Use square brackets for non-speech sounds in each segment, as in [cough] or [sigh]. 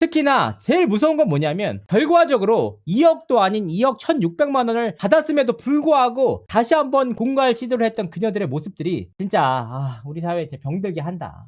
특히나 제일 무서운 건 뭐냐면 결과적으로 2억도 아닌 2억 1,600만 원을 받았음에도 불구하고 다시 한번 공갈 시도를 했던 그녀들의 모습들이 진짜 아, 우리 사회에 병들게 한다.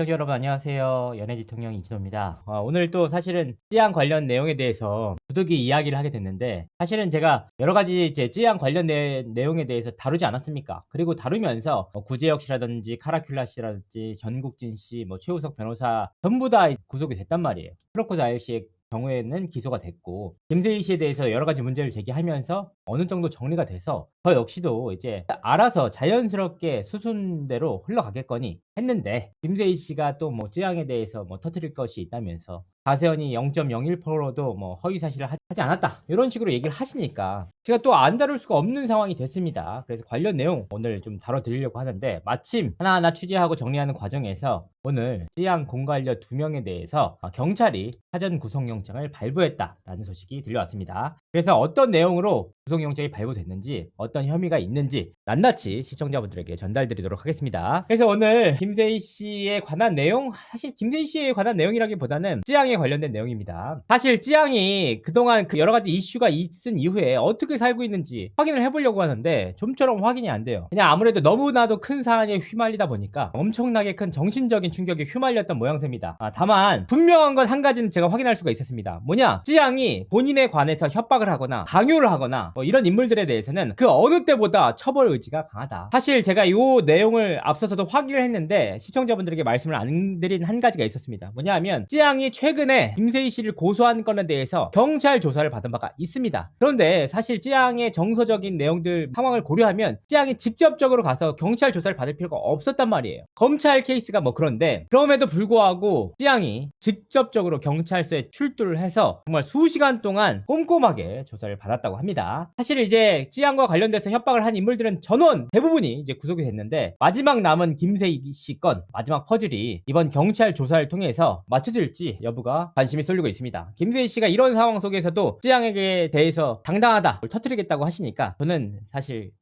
시청자 여러분 안녕하세요. 연예 대통령 이진호입니다. 아, 오늘 또 사실은 찌양 관련 내용에 대해서 부득이 이야기를 하게 됐는데 사실은 제가 여러 가지 제 찌양 관련 내, 내용에 대해서 다루지 않았습니까? 그리고 다루면서 뭐 구재혁 씨라든지 카라큘라 씨라든지 전국진 씨, 뭐 최우석 변호사 전부 다 구속이 됐단 말이에요. 프로코즈 아일 씨의 경우에는 기소가 됐고 김세희 씨에 대해서 여러 가지 문제를 제기하면서 어느 정도 정리가 돼서 저 역시도 이제 알아서 자연스럽게 수순대로 흘러가겠거니 했는데 김세희 씨가 또 뭐 쯔양에 대해서 뭐 터트릴 것이 있다면서 가세현이 0.01%도 뭐 허위 사실을 하- 하지 않았다 이런 식으로 얘기를 하시니까 제가 또 안 다룰 수가 없는 상황이 됐습니다. 그래서 관련 내용 오늘 좀 다뤄드리려고 하는데 마침 하나하나 취재하고 정리하는 과정에서 오늘 쯔양 공관료 두 명에 대해서 아, 경찰이 사전 구속영장을 발부했다라는 소식이 들려왔습니다. 그래서 어떤 내용으로 구속영장이 발부됐는지 어떤 혐의가 있는지 낱낱이 시청자분들에게 전달드리도록 하겠습니다. 그래서 오늘 김세희 씨에 관한 내용 사실 김세희 씨에 관한 내용이라기보다는 찌양 에 관련된 내용입니다. 사실 찌양이 그동안 그 여러 가지 이슈가 있은 이후에 어떻게 살고 있는지 확인을 해보려고 하는데 좀처럼 확인이 안 돼요. 그냥 아무래도 너무나도 큰 사안에 휘말리다 보니까 엄청나게 큰 정신적인 충격에 휘말렸던 모양새입니다. 아, 다만 분명한 건 한 가지는 제가 확인할 수가 있었습니다. 뭐냐? 찌양이 본인에 관해서 협박을 하거나 강요를 하거나 뭐 이런 인물들에 대해서는 그 어느 때보다 처벌 의지가 강하다. 사실 제가 이 내용을 앞서서도 확인을 했는데 시청자분들에게 말씀을 안 드린 한 가지가 있었습니다. 뭐냐면 찌양이 최근 에 김세희 씨를 고소한 건에 대해서 경찰 조사를 받은 바가 있습니다. 그런데 사실 찌양의 정서적인 내용들 상황을 고려하면 찌양이 직접적으로 가서 경찰 조사를 받을 필요가 없었단 말이에요. 검찰 케이스가 뭐 그런데 그럼에도 불구하고 찌양이 직접적으로 경찰서에 출두를 해서 정말 수시간 동안 꼼꼼하게 조사를 받았다고 합니다. 사실 이제 찌양과 관련돼서 협박을 한 인물들은 전원 대부분이 이제 구속이 됐는데 마지막 남은 김세희 씨 건 마지막 퍼즐이 이번 경찰 조사를 통해서 맞춰질지 여부가 관심이 쏠리고 있습니다. 김세희 씨가 이런 상황 속에서도 찌양에게 대해서 당당하다, 뭘 터뜨리겠다고 하시니까 저는 사실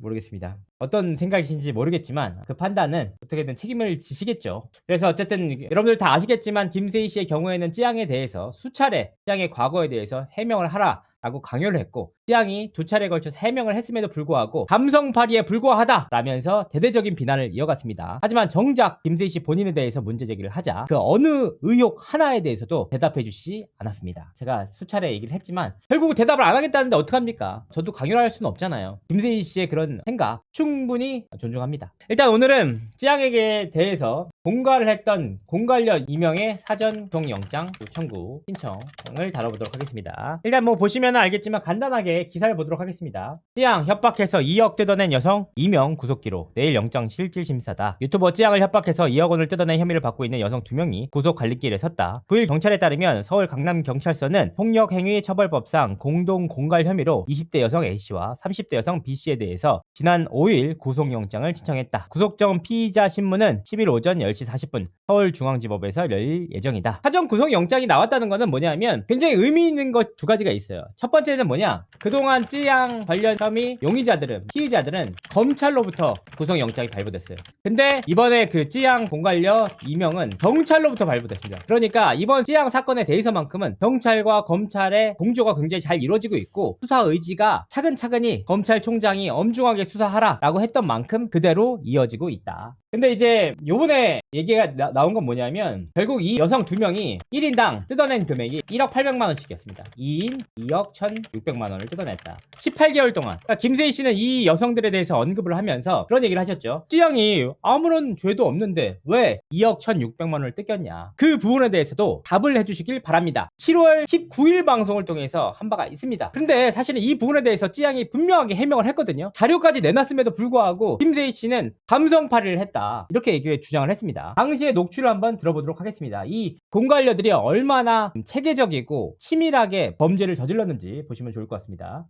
모르겠습니다. 어떤 생각이신지 모르겠지만 그 판단은 어떻게든 책임을 지시겠죠. 그래서 어쨌든 여러분들 다 아시겠지만 김세희 씨의 경우에는 찌양에 대해서 수차례 찌양의 과거에 대해서 해명을 하라. 라고 강요를 했고 찌양이 두 차례에 걸쳐서 해명을 했음에도 불구하고 감성파리에 불과하다 라면서 대대적인 비난을 이어갔습니다. 하지만 정작 김세희 씨 본인에 대해서 문제 제기를 하자 그 어느 의혹 하나에 대해서도 대답해 주시지 않았습니다. 제가 수차례 얘기를 했지만 결국 대답을 안 하겠다는데 어떡합니까? 저도 강요를 할 수는 없잖아요. 김세희 씨의 그런 생각 충분히 존중합니다. 일단 오늘은 찌양에게 대해서 공갈을 했던 공갈녀 이명의 사전 구속영장 청구 신청을 다뤄보도록 하겠습니다. 일단 뭐 보시면 알겠지만 간단하게 기사를 보도록 하겠습니다. 찌양 협박해서 2억 뜯어낸 여성 이명 구속기로 내일 영장 실질 심사다. 유튜버 찌양을 협박해서 2억 원을 뜯어낸 혐의를 받고 있는 여성 2명이 구속 갈림길에 섰다. 9일 경찰에 따르면 서울 강남 경찰서는 폭력 행위 처벌법상 공동 공갈 혐의로 20대 여성 A씨와 30대 여성 B씨에 대해서 지난 5일 구속영장을 신청했다. 구속정 피의자 신문은 10일 오전 10시 40분 서울중앙지법에서 열릴 예정이다. 사전 구속영장이 나왔다는 것은 뭐냐면 굉장히 의미 있는 것 두 가지가 있어요. 첫 번째는 뭐냐? 그동안 찌양 관련 혐의 용의자들은 피의자들은 검찰로부터 구속영장이 발부됐어요. 근데 이번에 그 찌양 공갈녀 이명은 경찰로부터 발부됐습니다. 그러니까 이번 찌양 사건에 대해서만큼은 경찰과 검찰의 공조가 굉장히 잘 이루어지고 있고 수사 의지가 차근차근히 검찰총장이 엄중하게 수사하라라고 했던 만큼 그대로 이어지고 있다. 근데 이제 요번에 얘기가 나, 나온 건 뭐냐면 결국 이 여성 두 명이 1인당 뜯어낸 금액이 1억 800만 원씩이었습니다. 2인 2억 1,600만 원을 뜯어냈다. 18개월 동안. 그러니까 김세희 씨는 이 여성들에 대해서 언급을 하면서 그런 얘기를 하셨죠. 찌양이 아무런 죄도 없는데 왜 2억 1,600만 원을 뜯겼냐. 그 부분에 대해서도 답을 해주시길 바랍니다. 7월 19일 방송을 통해서 한 바가 있습니다. 그런데 사실은 이 부분에 대해서 찌양이 분명하게 해명을 했거든요. 자료까지 내놨음에도 불구하고 김세희 씨는 감성팔이를 했다. 이렇게 얘기를 주장을 했습니다. 당시의 녹취를 한번 들어보도록 하겠습니다. 이 공갈녀들이 얼마나 체계적이고 치밀하게 범죄를 저질렀는지 보시면 좋을 것 같습니다.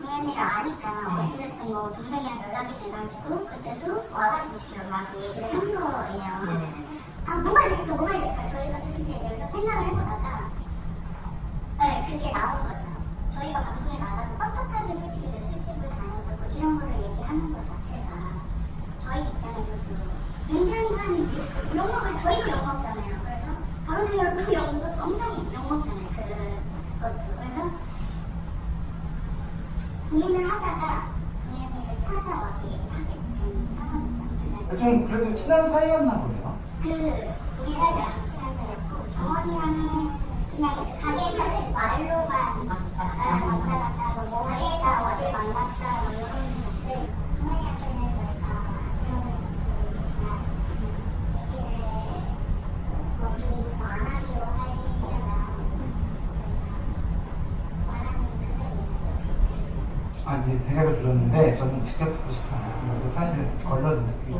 동현이를 아니까 어찌됐든 뭐 동생이랑 연락이 돼가지고 그때도 와가지고 집에 와서 얘기를 한 거예요. 아 뭐가 있을까 뭐가 있을까 저희가 솔직히 얘기해서 생각을 해보다가 네 그게 나온 거죠. 저희가 방송에 나가서 떳떳하게 솔직히 그 술집을 다녀서 뭐 이런 거를 얘기하는 것 자체가 굉장 한 리스크. 욕먹을 저희도 욕먹잖아요. 그래서 바로 생각을 연구소 엄청 욕먹잖아요. 그것도. 그래서 고민을 하다가 동현이를 찾아와서 얘기를 하게 된 상황이죠. 아무튼 좀 그래도 친한 사이였나 보네요. 그 동일이랑 친한 사이였고 정원이랑은 그냥 가게에서 말로만 왔다 갔다 [laughs] 뭐 가게에서 어디 만났다 뭐 이런 건데 동현이한테는 저희가 그런 얘기를 거기서 안 하기로 하려면 저희가 말하는 그들이 아, 네, 대략을 들었는데 저는 직접 듣고 싶어요. 사실 걸러서 듣기.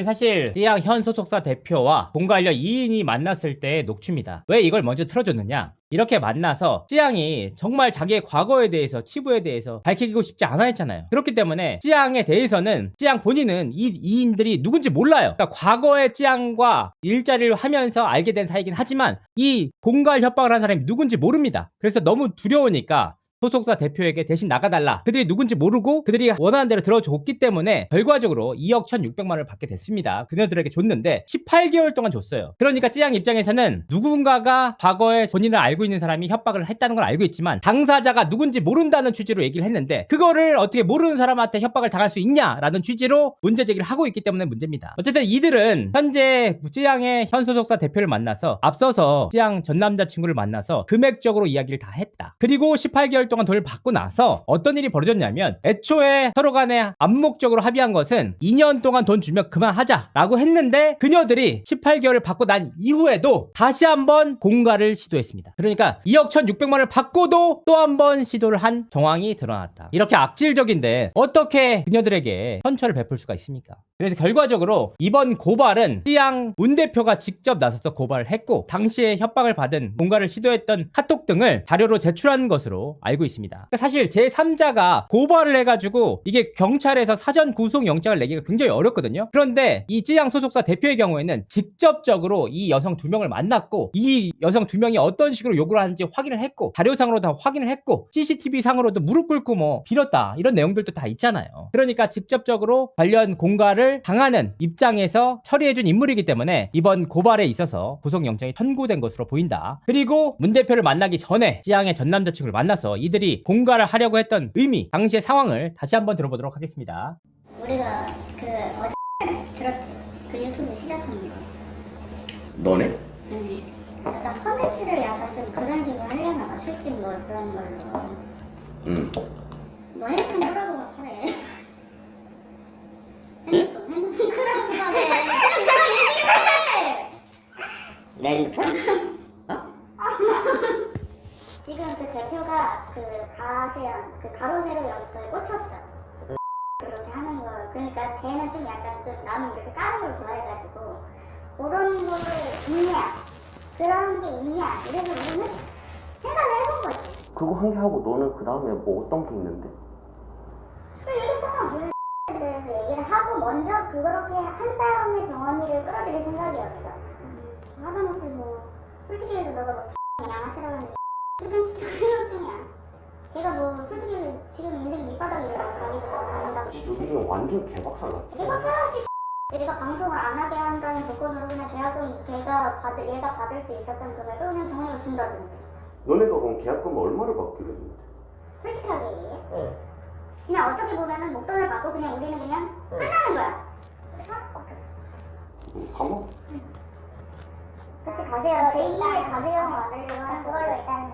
이게 사실 찌양 현 소속사 대표와 공관련 2인이 만났을 때의 녹취입니다. 왜 이걸 먼저 틀어줬느냐? 이렇게 만나서 찌양이 정말 자기의 과거에 대해서 치부에 대해서 밝히고 싶지 않아 했잖아요. 그렇기 때문에 찌양에 대해서는 찌양 본인은 이 2인들이 누군지 몰라요. 그러니까 과거의 찌양과 일자리를 하면서 알게 된 사이긴 하지만 이 공갈 협박을 한 사람이 누군지 모릅니다. 그래서 너무 두려우니까 소속사 대표에게 대신 나가달라. 그들이 누군지 모르고 그들이 원하는 대로 들어줬기 때문에 결과적으로 2억 1,600만 원을 받게 됐습니다. 그녀들에게 줬는데 18개월 동안 줬어요. 그러니까 찌양 입장에서는 누군가가 과거에 본인을 알고 있는 사람이 협박을 했다는 걸 알고 있지만 당사자가 누군지 모른다는 취지로 얘기를 했는데 그거를 어떻게 모르는 사람한테 협박을 당할 수 있냐라는 취지로 문제 제기를 하고 있기 때문에 문제입니다. 어쨌든 이들은 현재 찌양의 현 소속사 대표를 만나서 앞서서 찌양 전 남자친구를 만나서 금액적으로 이야기를 다 했다. 그리고 18개월 동안 돈을 받고 나서 어떤 일이 벌어졌냐면 애초에 서로 간에 암묵적으로 합의한 것은 2년 동안 돈 주면 그만하자라고 했는데 그녀들이 18개월을 받고 난 이후에도 다시 한번 공가를 시도했습니다. 그러니까 2억 1,600만 원을 받고도 또 한 번 시도를 한 정황이 드러났다. 이렇게 악질적인데 어떻게 그녀들에게 선처를 베풀 수가 있습니까? 그래서 결과적으로 이번 고발은 띠양 문 대표가 직접 나서서 고발을 했고 당시에 협박을 받은 공가를 시도했던 카톡 등을 자료로 제출한 것으로 알고 있습니다. 그러니까 사실 제3자가 고발을 해가지고 이게 경찰에서 사전 구속 영장을 내기가 굉장히 어렵거든요. 그런데 이 찌양 소속사 대표의 경우에는 직접적으로 이 여성 두 명을 만났고 이 여성 두 명이 어떤 식으로 요구를 하는지 확인을 했고 자료상으로 다 확인을 했고 CCTV 상으로도 무릎 꿇고 뭐 빌었다 이런 내용들도 다 있잖아요. 그러니까 직접적으로 관련 공가를 당하는 입장에서 처리해준 인물이기 때문에 이번 고발에 있어서 구속영장이 선고된 것으로 보인다. 그리고 문 대표를 만나기 전에 찌양의 전 남자친구를 만나서 이 들이 공가를 하려고 했던 의미, 당시의 상황을 다시 한번 들어보도록 하겠습니다. 우리가 그 어제 [laughs] 들었죠. 그 유튜브 시작합니다. 너네? 음. 약간 컨텐츠를 약간 좀 그런 식으로 하려나 봐. 술집 뭐 그런 걸로. 응. 뭐 핸드폰 끄라고 막 하래. [laughs] 핸드폰, 핸드폰 끄라고 하래. 내 핸드폰? [laughs] 지금 그 대표가 그 가세현, 그 가로세로 연구소에 꽂혔어. 그렇게 하는 걸. 그러니까 걔는 좀 약간 좀 나는 이렇게 까는 걸 좋아해가지고 그런 거를 있냐, 그런 게 있냐, 이래서 우리는 생각을 해본 거지. 그거 한 개 하고 너는 그 다음에 뭐 어떤 게 있는데? 그 얘기했잖아. 얘기를 하고 먼저 그렇게 한 다음에 병원이를 끌어들일 생각이었어. 하다못해 뭐 솔직히 해서 너가 뭐 양아치라고 하는데 출근시키고 생각 중이야. 걔가 뭐 솔직히 지금 인생 밑바닥이라고. 진짜 요즘에 완전 개박살 났지. 내가 살았지. 얘가 방송을 안 하게 한다는 조건으로 그냥 계약금 걔가 받을 얘가 받을 수 있었던 금액을 그냥 정리가 준다든지. 너네가 그럼 계약금 얼마를 받기로 했는데? 솔직하게 얘기해. 그냥 어떻게 보면은 목돈을 받고 그냥 우리는 그냥 끝나는 거야. 응, 3억? 그렇게 가세요. 제2의 가세형을 만들려고 하는 그걸로 일단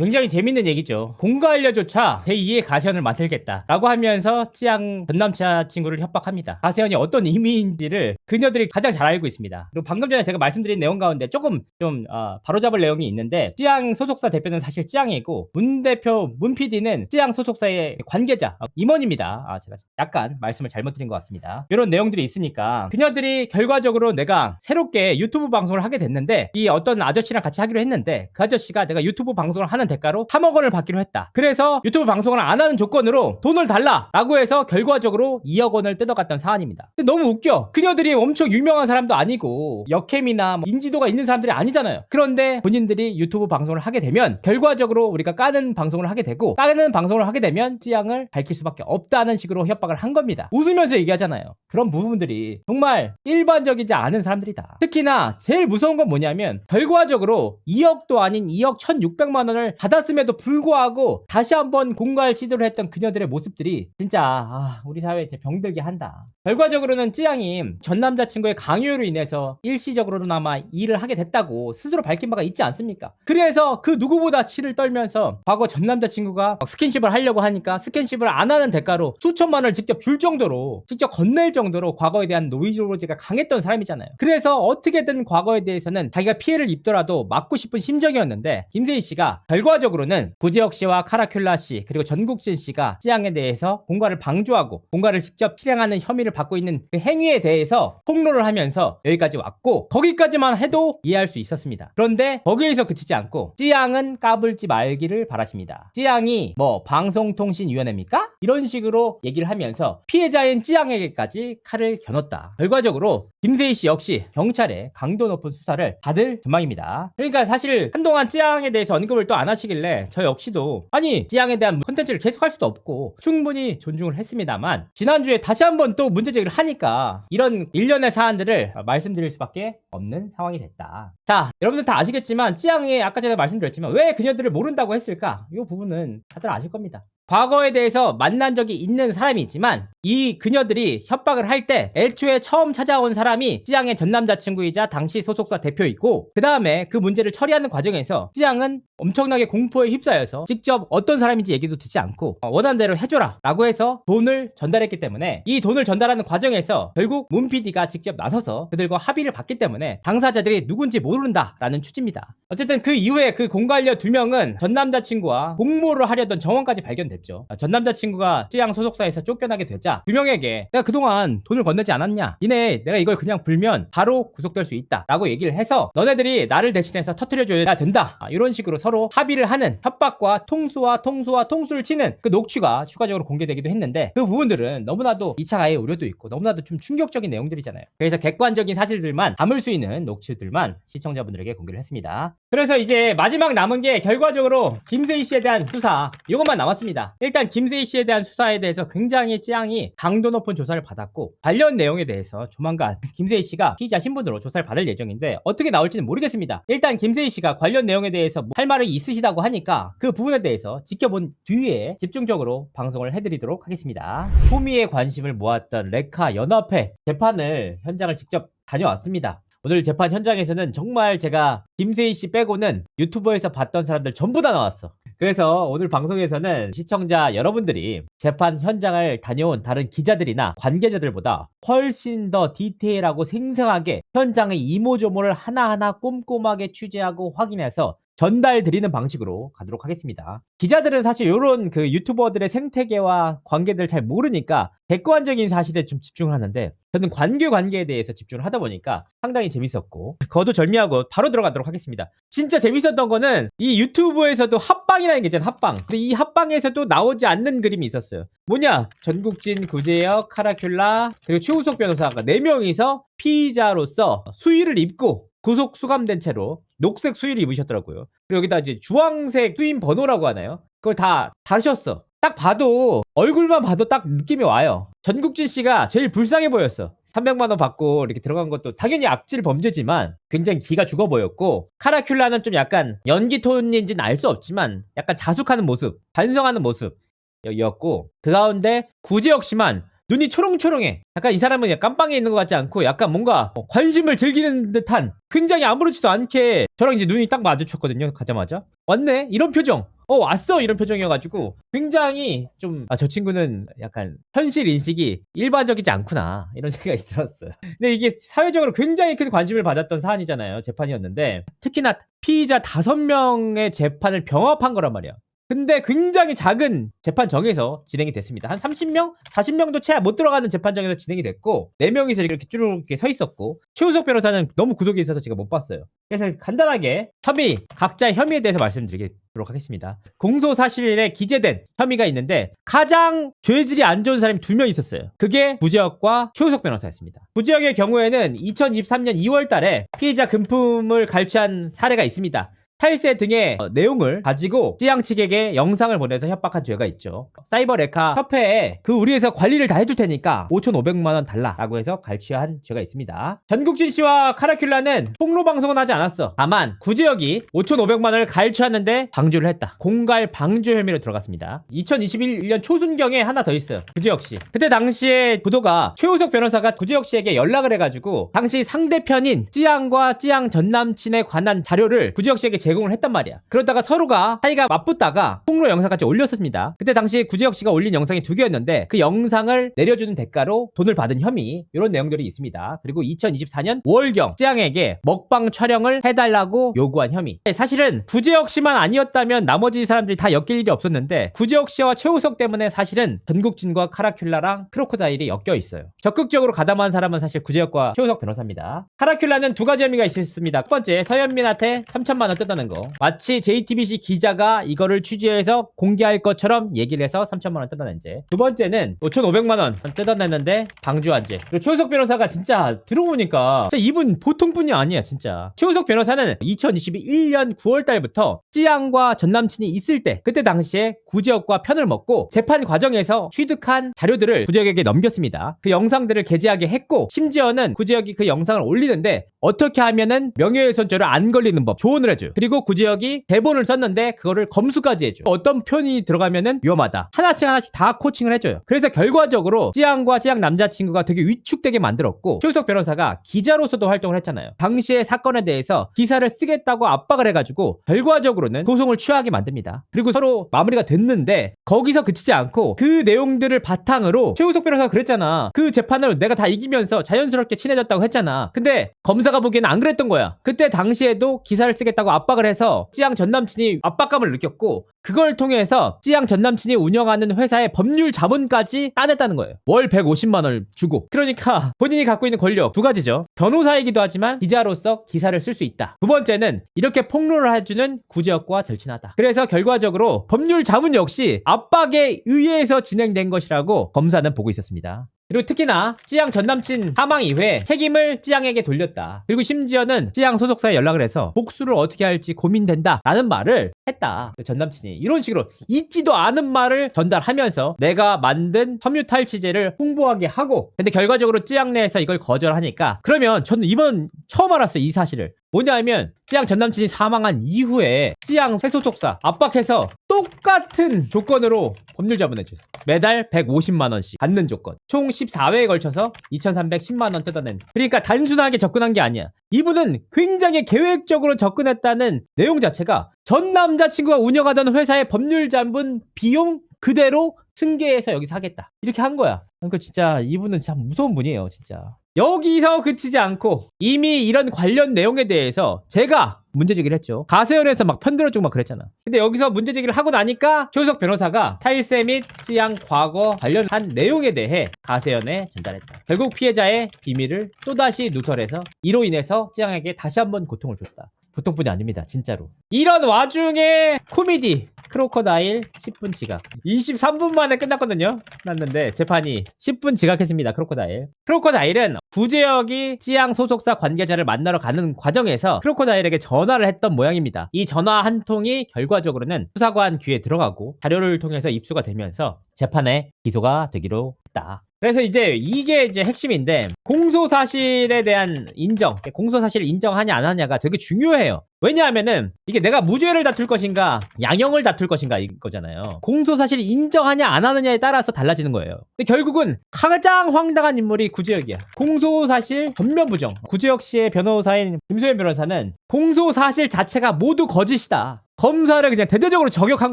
굉장히 재밌는 얘기죠. 공가알려조차 제2의 가세현을 만들겠다 라고 하면서 찌양 전 남자친구를 협박합니다. 가세현이 어떤 의미인지를 그녀들이 가장 잘 알고 있습니다. 그리고 방금 전에 제가 말씀드린 내용 가운데 조금 좀 어, 바로잡을 내용이 있는데 찌양 소속사 대표는 사실 찌양이고 문 대표 문 PD는 찌양 소속사의 관계자 어, 임원입니다. 아 제가 약간 말씀을 잘못 드린 것 같습니다. 이런 내용들이 있으니까 그녀들이 결과적으로 내가 새롭게 유튜브 방송을 하게 됐는데 이 어떤 아저씨랑 같이 하기로 했는데 그 아저씨가 내가 유튜브 방송을 하는 대가로 3억 원을 받기로 했다. 그래서 유튜브 방송을 안 하는 조건으로 돈을 달라라고 해서 결과적으로 2억 원을 뜯어갔던 사안입니다. 너무 웃겨. 그녀들이 엄청 유명한 사람도 아니고 역캠이나 뭐 인지도가 있는 사람들이 아니잖아요. 그런데 본인들이 유튜브 방송을 하게 되면 결과적으로 우리가 까는 방송을 하게 되고 까는 방송을 하게 되면 찌양을 밝힐 수밖에 없다는 식으로 협박을 한 겁니다. 웃으면서 얘기하잖아요. 그런 부분들이 정말 일반적이지 않은 사람들이다. 특히나 제일 무서운 건 뭐냐면 결과적으로 2억도 아닌 2억 1,600만 원을 받았음에도 불구하고 다시 한번 공갈 시도를 했던 그녀들의 모습들이 진짜 아, 우리 사회에 진짜 병들게 한다. 결과적으로는 찌양이 전 남자친구의 강요로 인해서 일시적으로나마 일을 하게 됐다고 스스로 밝힌 바가 있지 않습니까? 그래서 그 누구보다 치를 떨면서 과거 전 남자친구가 막 스킨십을 하려고 하니까 스킨십을 안 하는 대가로 수천만 원을 직접 줄 정도로 직접 건넬 정도로 과거에 대한 노이로제가 강했던 사람이잖아요. 그래서 어떻게든 과거에 대해서는 자기가 피해를 입더라도 막고 싶은 심정이었는데 김세희 씨가 결과 적으로는 구지혁 씨와 카라큘라 씨 그리고 전국진 씨가 찌양에 대해서 공갈을 방조하고 공갈을 직접 실행하는 혐의를 받고 있는 그 행위에 대해서 폭로를 하면서 여기까지 왔고 거기까지만 해도 이해할 수 있었습니다. 그런데 거기에서 그치지 않고 찌양은 까불지 말기를 바라십니다. 찌양이 뭐 방송통신위원회입니까? 이런 식으로 얘기를 하면서 피해자인 찌양에게까지 칼을 겨눴다. 결과적으로 김세희 씨 역시 경찰에 강도 높은 수사를 받을 전망입니다. 그러니까 사실 한동안 찌양에 대해서 언급을 또 안 하시길래 저 역시도 아니 찌양에 대한 콘텐츠를 계속 할 수도 없고 충분히 존중을 했습니다만 지난주에 다시 한번 또 문제 제기를 하니까 이런 일련의 사안들을 말씀드릴 수밖에 없는 상황이 됐다. 자, 여러분들 다 아시겠지만 찌양이 아까 전에 말씀드렸지만 왜 그녀들을 모른다고 했을까? 이 부분은 다들 아실 겁니다. 과거에 대해서 만난 적이 있는 사람이지만 이 그녀들이 협박을 할 때 애초에 처음 찾아온 사람이 찌양의 전 남자친구이자 당시 소속사 대표이고 그 다음에 그 문제를 처리하는 과정에서 찌양은 엄청나게 공포에 휩싸여서 직접 어떤 사람인지 얘기도 듣지 않고 어, 원하는 대로 해줘라 라고 해서 돈을 전달했기 때문에 이 돈을 전달하는 과정에서 결국 문 PD가 직접 나서서 그들과 합의를 봤기 때문에 당사자들이 누군지 모른다 라는 취지입니다. 어쨌든 그 이후에 그 공관료 두 명은 전 남자친구와 공모를 하려던 정황까지 발견됐죠. 아, 전 남자친구가 찌양 소속사에서 쫓겨나게 되자 두 명에게 내가 그동안 돈을 건네지 않았냐? 니네 내가 이걸 그냥 불면 바로 구속될 수 있다 라고 얘기를 해서 너네들이 나를 대신해서 터트려줘야 된다. 아, 이런 식으로 서로 합의를 하는 협박과 통수와 통수와 통수를 치는 그 녹취가 추가적으로 공개되기도 했는데 그 부분들은 너무나도 2차 가해 우려도 있고 너무나도 좀 충격적인 내용들이잖아요. 그래서 객관적인 사실들만 담을 수 있는 녹취들만 시청자분들에게 공개를 했습니다. 그래서 이제 마지막 남은 게 결과적으로 김세희 씨에 대한 수사 이것만 남았습니다. 일단 김세희 씨에 대한 수사에 대해서 굉장히 찌양이 강도 높은 조사를 받았고 관련 내용에 대해서 조만간 김세희 씨가 피의자 신분으로 조사를 받을 예정인데 어떻게 나올지는 모르겠습니다. 일단 김세희 씨가 관련 내용에 대해서 뭐할 말이 있으시다고 하니까 그 부분에 대해서 지켜본 뒤에 집중적으로 방송을 해드리도록 하겠습니다. 소미의 관심을 모았던 레카 연합회 재판을 현장을 직접 다녀왔습니다. 오늘 재판 현장에서는 정말 제가 김세희 씨 빼고는 유튜버에서 봤던 사람들 전부 다 나왔어. 그래서 오늘 방송에서는 시청자 여러분들이 재판 현장을 다녀온 다른 기자들이나 관계자들보다 훨씬 더 디테일하고 생생하게 현장의 이모저모를 하나하나 꼼꼼하게 취재하고 확인해서 전달 드리는 방식으로 가도록 하겠습니다. 기자들은 사실 이런 그 유튜버들의 생태계와 관계들 잘 모르니까 객관적인 사실에 좀 집중을 하는데 저는 관계 관계에 대해서 집중을 하다 보니까 상당히 재밌었고 거두절미하고 바로 들어가도록 하겠습니다. 진짜 재밌었던 거는 이 유튜브에서도 합방이라는 게 있잖아요. 합방. 근데 이 합방에서도 나오지 않는 그림이 있었어요. 뭐냐? 전국진, 구제혁, 카라큘라 그리고 최우석 변호사가 4명이서 피의자로서 수의를 입고 구속 수감된 채로 녹색 수의를 입으셨더라고요. 여기다 이제 주황색 수임 번호라고 하나요? 그걸 다 다르셨어. 딱 봐도 얼굴만 봐도 딱 느낌이 와요. 전국진 씨가 제일 불쌍해 보였어. 300만 원 받고 이렇게 들어간 것도 당연히 악질 범죄지만 굉장히 기가 죽어 보였고 카라큘라는 좀 약간 연기 톤인지는 알 수 없지만 약간 자숙하는 모습, 반성하는 모습 이었고 그 가운데 구제혁 씨만 눈이 초롱초롱해. 약간 이 사람은 깜빵에 있는 것 같지 않고 약간 뭔가 어, 관심을 즐기는 듯한 굉장히 아무렇지도 않게 저랑 이제 눈이 딱 마주쳤거든요. 가자마자. 왔네? 이런 표정. 어, 왔어! 이런 표정이어가지고 굉장히 좀, 아, 저 친구는 약간 현실 인식이 일반적이지 않구나. 이런 [laughs] 생각이 들었어요. 근데 이게 사회적으로 굉장히 큰 관심을 받았던 사안이잖아요. 재판이었는데. 특히나 피의자 다섯 명의 재판을 병합한 거란 말이야. 근데 굉장히 작은 재판정에서 진행이 됐습니다. 한 30명, 40명도 채 못 들어가는 재판정에서 진행이 됐고 4명이서 이렇게 쭉 이렇게 서 있었고 최우석 변호사는 너무 구속에 있어서 제가 못 봤어요. 그래서 간단하게 혐의 각자의 혐의에 대해서 말씀드리도록 하겠습니다. 공소 사실에 기재된 혐의가 있는데 가장 죄질이 안 좋은 사람이 두 명 있었어요. 그게 구지혁과 최우석 변호사였습니다. 구지혁의 경우에는 2023년 2월 달에 피해자 금품을 갈취한 사례가 있습니다. 탈세 등의 어, 내용을 가지고 찌양 측에게 영상을 보내서 협박한 죄가 있죠. 사이버 레카 협회에 그 우리에서 관리를 다 해줄 테니까 5,500만 원 달라라고 해서 갈취한 죄가 있습니다. 전국진 씨와 카라큘라는 폭로 방송은 하지 않았어. 다만 구지혁이 5,500만 원을 갈취하는데 방주를 했다. 공갈 방주 혐의로 들어갔습니다. 2021년 초순경에 하나 더 있어요. 구지혁 씨. 그때 당시에 부도가 최우석 변호사가 구지혁 씨에게 연락을 해가지고 당시 상대편인 찌양과 찌양 전 남친에 관한 자료를 구지혁 씨에게 제 공을 했단 말이야. 그러다가 서로가 사이가 맞붙다가 폭로 영상까지 올렸습니다. 그때 당시 구지혁 씨가 올린 영상이 두 개였는데 그 영상을 내려주는 대가로 돈을 받은 혐의 이런 내용들이 있습니다. 그리고 2024년 5월경 찌양에게 먹방 촬영을 해달라고 요구한 혐의. 사실은 구지혁 씨만 아니었다면 나머지 사람들이 다 엮일 일이 없었는데 구지혁 씨와 최우석 때문에 사실은 전국진과 카라큘라랑 크로코다일이 엮여 있어요. 적극적으로 가담한 사람은 사실 구지혁과 최우석 변호사입니다. 카라큘라는 두 가지 혐의가 있었습니다. 첫 번째 서현민한테 3천만 원 뜯어 낸 거. 마치 JTBC 기자가 이거를 취재해서 공개할 것처럼 얘기를 해서 3천만 원 뜯어낸 죄. 두 번째는 5,500만 원 뜯어냈는데 방주한 죄. 그리고 최우석 변호사가 진짜 들어보니까 진짜 이분 보통 분이 아니야 진짜. 최우석 변호사는 2021년 9월 달부터 찌양과 전 남친이 있을 때 그때 당시에 구지혁과 편을 먹고 재판 과정에서 취득한 자료들을 구지혁에게 넘겼습니다. 그 영상들을 게재하게 했고 심지어는 구지혁이 그 영상을 올리는데 어떻게 하면은 명예훼손죄로 안 걸리는 법 조언을 해줘요. 그리고 구지혁이 대본을 썼는데 그거를 검수까지 해줘. 어떤 편이 들어가면은 위험하다. 하나씩 하나씩 다 코칭을 해줘요. 그래서 결과적으로 찌양과 찌양 남자친구가 되게 위축되게 만들었고 최우석 변호사가 기자로서도 활동을 했잖아요. 당시의 사건에 대해서 기사를 쓰겠다고 압박을 해가지고 결과적으로는 소송을 취하게 만듭니다. 그리고 서로 마무리가 됐는데 거기서 그치지 않고 그 내용들을 바탕으로 최우석 변호사가 그랬잖아. 그 재판을 내가 다 이기면서 자연스럽게 친해졌다고 했잖아. 근데 검사가 보기에는 안 그랬던 거야. 그때 당시에도 기사를 쓰겠다고 압박을 해서 찌양 전 남친이 압박감을 느꼈고 그걸 통해서 찌양 전 남친이 운영하는 회사의 법률 자문까지 따냈다는 거예요. 월 150만 원을 주고. 그러니까 본인이 갖고 있는 권력 두 가지죠. 변호사이기도 하지만 기자로서 기사를 쓸 수 있다. 두 번째는 이렇게 폭로를 해주는 구제역과 절친하다. 그래서 결과적으로 법률 자문 역시 압박에 의해서 진행된 것이라고 검사는 보고 있었습니다. 그리고 특히나 찌양 전 남친 사망 이후에 책임을 찌양에게 돌렸다. 그리고 심지어는 찌양 소속사에 연락을 해서 복수를 어떻게 할지 고민된다. 라는 말을 했다. 전 남친이 이런 식으로 있지도 않은 말을 전달하면서 내가 만든 섬유 탈취제를 홍보하게 하고 근데 결과적으로 찌양 내에서 이걸 거절하니까 그러면 저는 이번 처음 알았어요. 이 사실을. 뭐냐면 찌양 전 남친이 사망한 이후에 찌양 새 소속사 압박해서 똑같은 조건으로 법률 자문해줘요. 매달 150만 원씩 받는 조건. 총 14회에 걸쳐서 2,310만 원 뜯어낸. 그러니까 단순하게 접근한 게 아니야. 이분은 굉장히 계획적으로 접근했다는 내용 자체가 전 남자친구가 운영하던 회사의 법률 자문 비용 그대로 승계해서 여기서 하겠다. 이렇게 한 거야. 그러니까 진짜 이분은 참 무서운 분이에요, 진짜. 여기서 그치지 않고 이미 이런 관련 내용에 대해서 제가 문제 제기를 했죠. 가세연에서 막 편들어주고 막 그랬잖아. 근데 여기서 문제 제기를 하고 나니까 최우석 변호사가 탈세 및 찌양 과거 관련한 내용에 대해 가세연에 전달했다. 결국 피해자의 비밀을 또다시 누설해서 이로 인해서 찌양에게 다시 한번 고통을 줬다. 보통뿐이 아닙니다. 진짜로. 이런 와중에 코미디 크로커다일 10분 지각. 23분 만에 끝났거든요. 끝났는데 재판이 10분 지각했습니다. 크로커다일. 크로커다일은 구제혁이 찌양 소속사 관계자를 만나러 가는 과정에서 크로커다일에게 전화를 했던 모양입니다. 이 전화 한 통이 결과적으로는 수사관 귀에 들어가고 자료를 통해서 입수가 되면서 재판에 기소가 되기로 했다. 그래서 이제 이게 이제 핵심인데 공소 사실에 대한 인정, 공소 사실을 인정하냐 안 하냐가 되게 중요해요. 왜냐하면은 이게 내가 무죄를 다툴 것인가 양형을 다툴 것인가 이거잖아요. 공소 사실을 인정하냐 안 하느냐에 따라서 달라지는 거예요. 근데 결국은 가장 황당한 인물이 구제혁이야. 공소 사실 전면 부정. 구제혁 씨의 변호사인 김소연 변호사는 공소 사실 자체가 모두 거짓이다. 검사를 그냥 대대적으로 저격한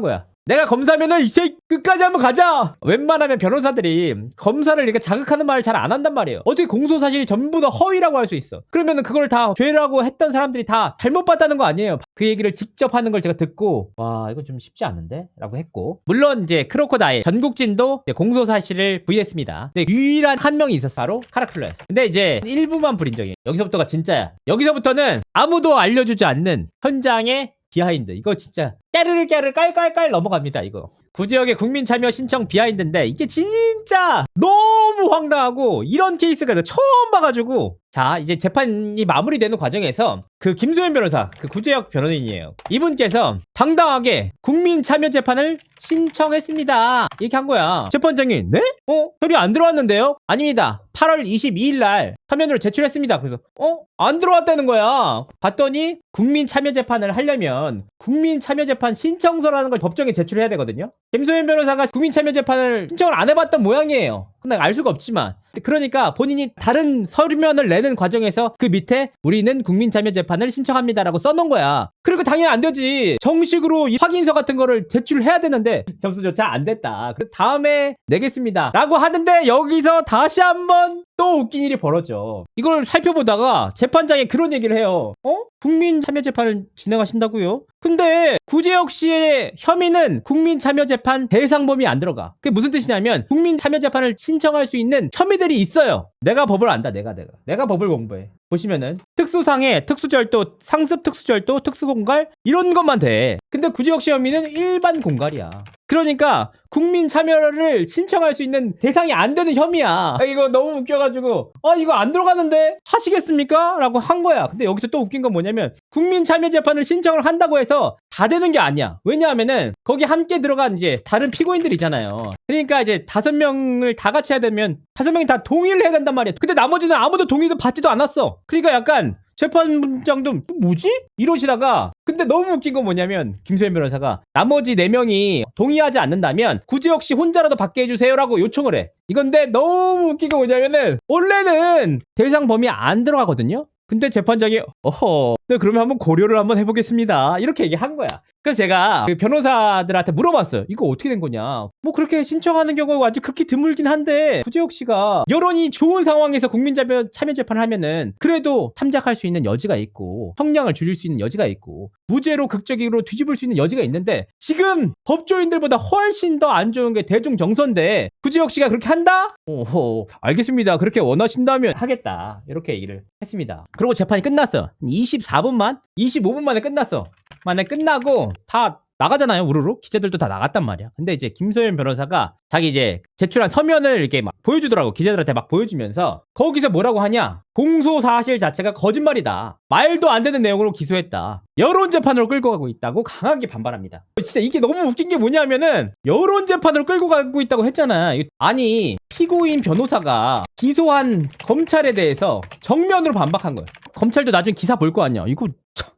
거야. 내가 검사면은 이제 끝까지 한번 가자. 웬만하면 변호사들이 검사를 이렇게 자극하는 말을 잘 안 한단 말이에요. 어떻게 공소 사실이 전부 다 허위라고 할 수 있어? 그러면은 그걸 다 죄라고 했던 사람들이 다 잘못 봤다는 거 아니에요? 그 얘기를 직접 하는 걸 제가 듣고 와 이건 좀 쉽지 않은데?라고 했고 물론 이제 크로코다일 전국진도 공소 사실을 부인했습니다. 근데 유일한 한 명이 있었어 바로 카라큘러였어. 근데 이제 일부만 불인 적이에요. 여기서부터가 진짜야. 여기서부터는 아무도 알려주지 않는 현장의 비하인드. 이거 진짜 깨르르 깨르르 깔깔깔 넘어갑니다. 이거. 구지역의 국민 참여 신청 비하인드인데 이게 진짜 너무 황당하고 이런 케이스가 처음 봐가지고 자 이제 재판이 마무리되는 과정에서 그 김소연 변호사 그 구지역 변호인이에요 이분께서 당당하게 국민 참여 재판을 신청했습니다 이렇게 한 거야 재판장이 네? 어? 소리 안 들어왔는데요? 아닙니다 8월 22일 날 화면으로 제출했습니다 그래서 어? 안 들어왔다는 거야 봤더니 국민 참여 재판을 하려면 국민 참여 재판 신청서라는 걸 법정에 제출해야 되거든요 김소연 변호사가 국민 참여 재판을 신청을 안 해봤던 모양이에요. 근데 알 수가 없지만 그러니까 본인이 다른 서류면을 내는 과정에서 그 밑에 우리는 국민 참여 재판을 신청합니다라고 써놓은 거야. 그리고 당연히 안 되지. 정식으로 이 확인서 같은 거를 제출해야 되는데 접수조차 안 됐다. 그 다음에 내겠습니다.라고 하는데 여기서 다시 한번 또 웃긴 일이 벌어져. 이걸 살펴보다가 재판장이 그런 얘기를 해요. 어? 국민 참여 재판을 진행하신다고요? 근데 구제혁 씨의 혐의는 국민 참여 재판 대상 범위에 안 들어가. 그게 무슨 뜻이냐면 국민 참여 재판을 신청할 수 있는 혐의들이 있어요. 내가 법을 안다. 내가 내가. 내가 법을 공부해. 보시면은 특수상해, 특수절도, 상습 특수절도, 특수공갈 이런 것만 돼. 근데 구제혁 씨 혐의는 일반 공갈이야. 그러니까 국민 참여를 신청할 수 있는 대상이 안 되는 혐의야. 아, 이거 너무 웃겨가지고 아 이거 안 들어가는데 하시겠습니까? 라고 한 거야. 근데 여기서 또 웃긴 건 뭐냐면 국민 참여 재판을 신청을 한다고 해서 다 되는 게 아니야. 왜냐하면은 거기 함께 들어간 이제 다른 피고인들 있잖아요. 그러니까 이제 다섯 명을 다 같이 해야 되면 다섯 명이 다 동의를 해야 된단 말이야. 근데 나머지는 아무도 동의도 받지도 않았어. 그러니까 약간 재판장도 뭐지? 이러시다가 근데 너무 웃긴 건 뭐냐면 김소연 변호사가 나머지 네명이 동의하지 않는다면 구지혁 씨 혼자라도 받게 해주세요라고 요청을 해. 이건데 너무 웃긴 건 뭐냐면은 원래는 대상 범위 안 들어가거든요. 근데 재판장이 어허 네 그러면 한번 고려를 한번 해보겠습니다 이렇게 얘기한 거야 그래서 제가 그 변호사들한테 물어봤어요. 이거 어떻게 된 거냐? 뭐 그렇게 신청하는 경우가 아주 극히 드물긴 한데 구재혁 씨가 여론이 좋은 상황에서 국민자변 참여 재판을 하면은 그래도 참작할 수 있는 여지가 있고 형량을 줄일 수 있는 여지가 있고 무죄로 극적으로 뒤집을 수 있는 여지가 있는데 지금 법조인들보다 훨씬 더 안 좋은 게 대중 정서인데 구재혁 씨가 그렇게 한다? 오호 알겠습니다. 그렇게 원하신다면 하겠다. 이렇게 얘기를 했습니다. 그리고 재판이 끝났어 24분만? 25분 만에 끝났어 만에 끝나고 다 나가잖아요 우르르. 기자들도 다 나갔단 말이야. 근데 이제 김소연 변호사가 자기 이제 제출한 서면을 이렇게 막 보여주더라고 기자들한테 막 보여주면서. 거기서 뭐라고 하냐? 공소 사실 자체가 거짓말이다. 말도 안 되는 내용으로 기소했다. 여론 재판으로 끌고 가고 있다고 강하게 반발합니다. 진짜 이게 너무 웃긴 게 뭐냐면은 여론 재판으로 끌고 가고 있다고 했잖아. 아니 피고인 변호사가 기소한 검찰에 대해서 정면으로 반박한 거예요 검찰도 나중에 기사 볼 거 아니야. 이거 참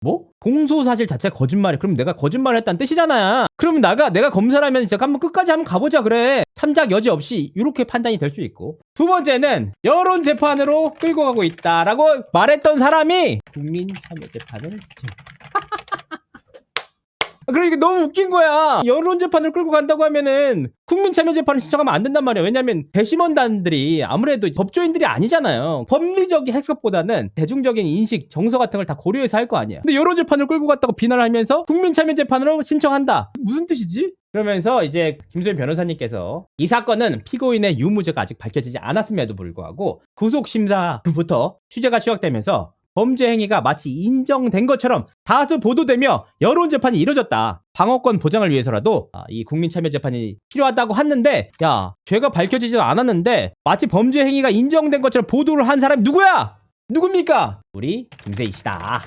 뭐? 공소 사실 자체가 거짓말이 그럼 내가 거짓말을 했다는 뜻이잖아. 그러면 나가 내가 검사라면 진짜 한번 끝까지 한번 가보자 그래. 참작 여지 없이 이렇게 판단이 될 수 있고 두 번째는 여론 재판으로 끌고 가고 있다라고 말했던 사람이 국민 참여 재판을 신청. 그러니까 너무 웃긴 거야. 여론 재판을 끌고 간다고 하면은 국민 참여 재판을 신청하면 안 된단 말이야. 왜냐면 배심원단들이 아무래도 법조인들이 아니잖아요. 법리적 해석보다는 대중적인 인식, 정서 같은 걸 다 고려해서 할 거 아니야. 근데 여론 재판을 끌고 갔다고 비난하면서 국민 참여 재판으로 신청한다. 무슨 뜻이지? 그러면서 이제 김소연 변호사님께서 이 사건은 피고인의 유무죄가 아직 밝혀지지 않았음에도 불구하고 구속 심사부터 취재가 시작되면서 범죄 행위가 마치 인정된 것처럼 다수 보도되며 여론 재판이 이뤄졌다. 방어권 보장을 위해서라도 아, 이 국민 참여 재판이 필요하다고 했는데 야 죄가 밝혀지지도 않았는데 마치 범죄 행위가 인정된 것처럼 보도를 한 사람이 누구야? 누굽니까? 우리 김세희 씨다. 아.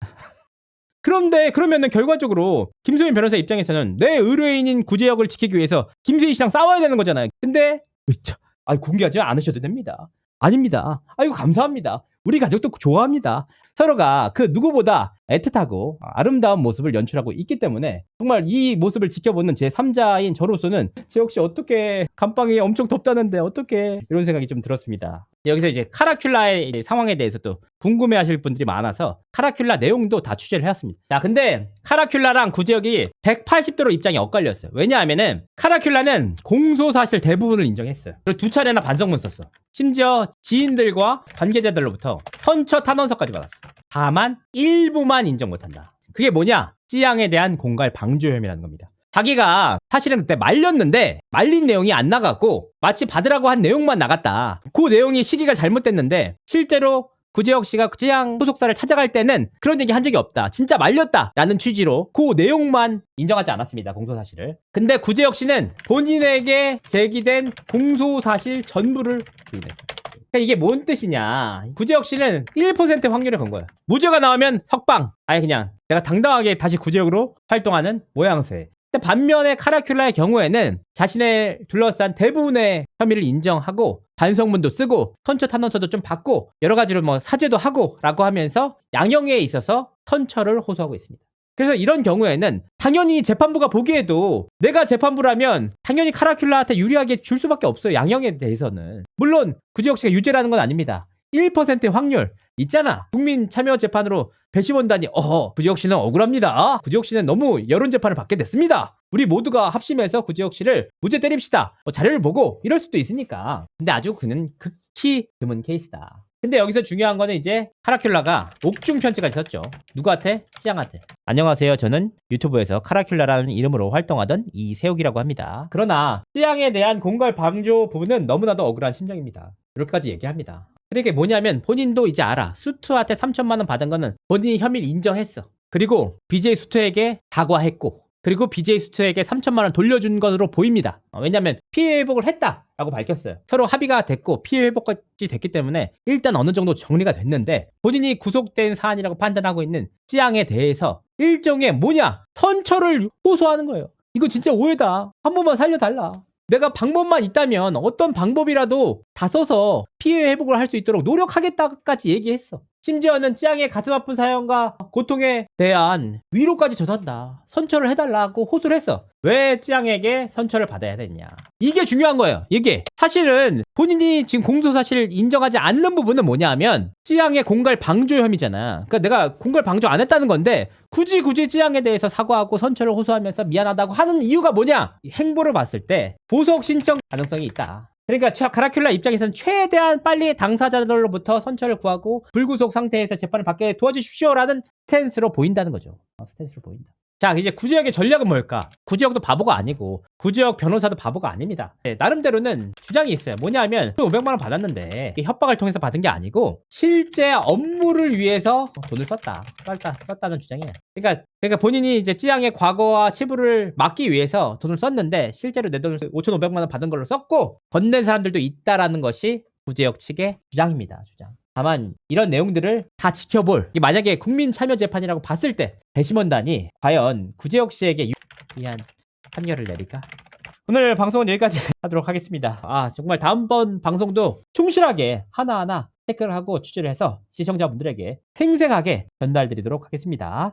[laughs] 그런데 그러면은 결과적으로 김소연 변호사 입장에서는 내 의뢰인인 구제역을 지키기 위해서 김세희 씨랑 싸워야 되는 거잖아요. 근데 으차, 아 공개하지 않으셔도 됩니다. 아닙니다. 아이고 감사합니다. 우리 가족도 좋아합니다. 서로가 그 누구보다 애틋하고 아름다운 모습을 연출하고 있기 때문에 정말 이 모습을 지켜보는 제 3자인 저로서는 제 역시 어떻게 감방이 엄청 덥다는데 어떻게 이런 생각이 좀 들었습니다. 여기서 이제 카라큘라의 상황에 대해서 또 궁금해 하실 분들이 많아서 카라큘라 내용도 다 취재를 해왔습니다. 자, 근데 카라큘라랑 구제혁이 180도로 입장이 엇갈렸어요. 왜냐하면은 카라큘라는 공소 사실 대부분을 인정했어요. 그리고 두 차례나 반성문 썼어. 심지어 지인들과 관계자들로부터 선처 탄원서까지 받았어. 다만 일부만 인정 못한다. 그게 뭐냐? 찌양에 대한 공갈 방조 혐의라는 겁니다. 자기가 사실은 그때 말렸는데 말린 내용이 안 나갔고 마치 받으라고 한 내용만 나갔다. 그 내용이 시기가 잘못됐는데 실제로 구재혁 씨가 찌양 소속사를 찾아갈 때는 그런 얘기 한 적이 없다. 진짜 말렸다 라는 취지로 그 내용만 인정하지 않았습니다. 공소 사실을. 근데 구재혁 씨는 본인에게 제기된 공소 사실 전부를 부인했다. 그러니까 이게 뭔 뜻이냐. 구재혁 씨는 1% 확률에 건 거예요. 무죄가 나오면 석방. 아예 그냥 내가 당당하게 다시 구제역으로 활동하는 모양새. 근데 반면에 카라큘라의 경우에는 자신을 둘러싼 대부분의 혐의를 인정하고 반성문도 쓰고 선처 탄원서도 좀 받고 여러 가지로 뭐 사죄도 하고 라고 하면서 양형에 있어서 선처를 호소하고 있습니다. 그래서 이런 경우에는 당연히 재판부가 보기에도 내가 재판부라면 당연히 카라큘라한테 유리하게 줄 수밖에 없어요. 양형에 대해서는. 물론 구지혁 씨가 유죄라는 건 아닙니다. 1%의 확률 있잖아. 국민 참여 재판으로 배심원단이 어 구지혁 씨는 억울합니다. 구지혁 씨는 너무 여론 재판을 받게 됐습니다. 우리 모두가 합심해서 구지혁 씨를 무죄 때립시다. 뭐 자료를 보고 이럴 수도 있으니까. 근데 아주 그는 극히 드문 케이스다. 근데 여기서 중요한 거는 이제 카라큘라가 옥중 편지가 있었죠. 누구한테? 찌양한테. 안녕하세요. 저는 유튜브에서 카라큘라라는 이름으로 활동하던 이세욱이라고 합니다. 그러나 찌양에 대한 공갈 방조 부분은 너무나도 억울한 심정입니다. 이렇게까지 얘기합니다. 그러니까 뭐냐면 본인도 이제 알아. 수트한테 3천만 원 받은 거는 본인이 혐의를 인정했어. 그리고 BJ 수트에게 사과했고 그리고 BJ 수트에게 3천만 원 돌려준 것으로 보입니다. 어, 왜냐하면 피해 회복을 했다라고 밝혔어요. 서로 합의가 됐고 피해 회복까지 됐기 때문에 일단 어느 정도 정리가 됐는데 본인이 구속된 사안이라고 판단하고 있는 찌양에 대해서 일종의 뭐냐 선처를 호소하는 거예요. 이거 진짜 오해다. 한 번만 살려달라. 내가 방법만 있다면 어떤 방법이라도 다 써서 피해 회복을 할 수 있도록 노력하겠다까지 얘기했어. 심지어는 찌양의 가슴 아픈 사연과 고통에 대한 위로까지 전한다. 선처를 해달라고 호소를 했어. 왜 찌양에게 선처를 받아야 됐냐. 이게 중요한 거예요. 이게. 사실은 본인이 지금 공소 사실을 인정하지 않는 부분은 뭐냐 하면 찌양의 공갈 방조 혐의잖아. 그러니까 내가 공갈 방조 안 했다는 건데 굳이 굳이 찌양에 대해서 사과하고 선처를 호소하면서 미안하다고 하는 이유가 뭐냐? 이 행보를 봤을 때 보석 신청 가능성이 있다. 그러니까 최- 카라큘라 입장에서는 최대한 빨리 당사자들로부터 선처를 구하고 불구속 상태에서 재판을 받게 도와주십시오라는 스탠스로 보인다는 거죠. 어, 스탠스로 보인다. 자, 이제 구지혁의 전략은 뭘까? 구지혁도 바보가 아니고 구지혁 변호사도 바보가 아닙니다. 네, 나름대로는 주장이 있어요. 뭐냐면 500만 원 받았는데 협박을 통해서 받은 게 아니고 실제 업무를 위해서 돈을 썼다. 썼다, 썼다는 주장이에요. 그러니까 그러니까 본인이 이제 찌양의 과거와 치부를 막기 위해서 돈을 썼는데 실제로 내 돈을 5,500만 원 받은 걸로 썼고 건넨 사람들도 있다라는 것이 구제역 측의 주장입니다. 주장. 다만 이런 내용들을 다 지켜볼 만약에 국민 참여 재판이라고 봤을 때 배심원단이 과연 구제역 씨에게 유리한 판결을 내릴까? 오늘 방송은 여기까지 [laughs] 하도록 하겠습니다. 아 정말 다음번 방송도 충실하게 하나하나 체크를 하고 취재를 해서 시청자분들에게 생생하게 전달드리도록 하겠습니다.